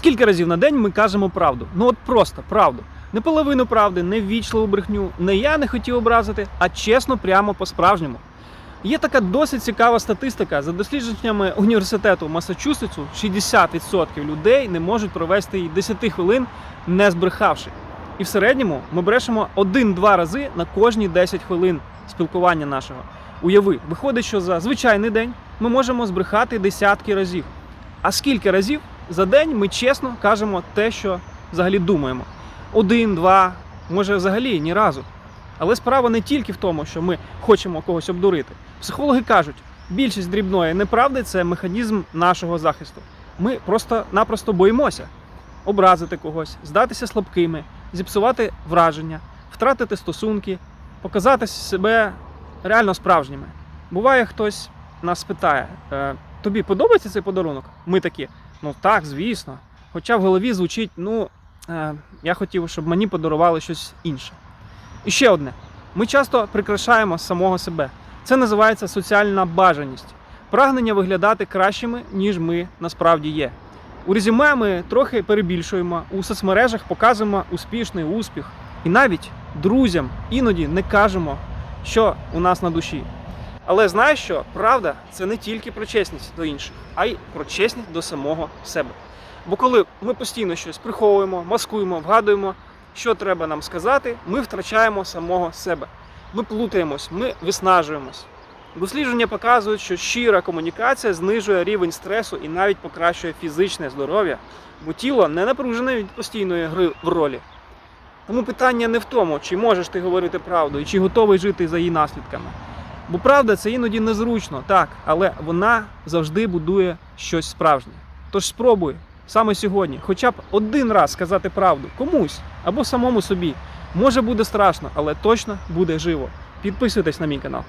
Скільки разів на день ми кажемо правду? Ну от просто правду. Не половину правди, не ввічливу брехню, не я не хотів образити, а чесно, прямо по-справжньому. Є така досить цікава статистика. За дослідженнями університету Масачусетсу, 60% людей не можуть провести й 10 хвилин, не збрехавши. І в середньому ми брешемо 1-2 рази на кожні 10 хвилин спілкування нашого. Уяви, виходить, що за звичайний день ми можемо збрехати десятки разів. А скільки разів за день ми чесно кажемо те, що взагалі думаємо? Один, два, може взагалі ні разу. Але справа не тільки в тому, що ми хочемо когось обдурити. Психологи кажуть, більшість дрібної неправди це механізм нашого захисту. Ми просто-напросто боїмося образити когось, здатися слабкими, зіпсувати враження, втратити стосунки, показати себе реально справжніми. Буває, хтось нас питає: «Е, тобі подобається цей подарунок? Ми такі, ну так, звісно. Хоча в голові звучить, ну, е, я хотів, щоб мені подарували щось інше. І ще одне: ми часто прикрашаємо самого себе. Це називається соціальна бажаність, прагнення виглядати кращими, ніж ми насправді є. У резюме ми трохи перебільшуємо, у соцмережах показуємо успішний успіх. І навіть друзям іноді не кажемо, що у нас на душі. Але знаєш що? Правда це не тільки про чесність до інших, а й про чесність до самого себе. Бо коли ми постійно щось приховуємо, маскуємо, вгадуємо, що треба нам сказати, ми втрачаємо самого себе. Ми плутаємось, ми виснажуємось. Дослідження показують, що щира комунікація знижує рівень стресу і навіть покращує фізичне здоров'я, бо тіло не напружене від постійної гри в ролі. Тому питання не в тому, чи можеш ти говорити правду і чи готовий жити за її наслідками. Бо правда це іноді незручно, так, але вона завжди будує щось справжнє. Тож спробуй саме сьогодні, хоча б один раз сказати правду комусь або самому собі. Може буде страшно, але точно буде живо. Підписуйтесь на мій канал.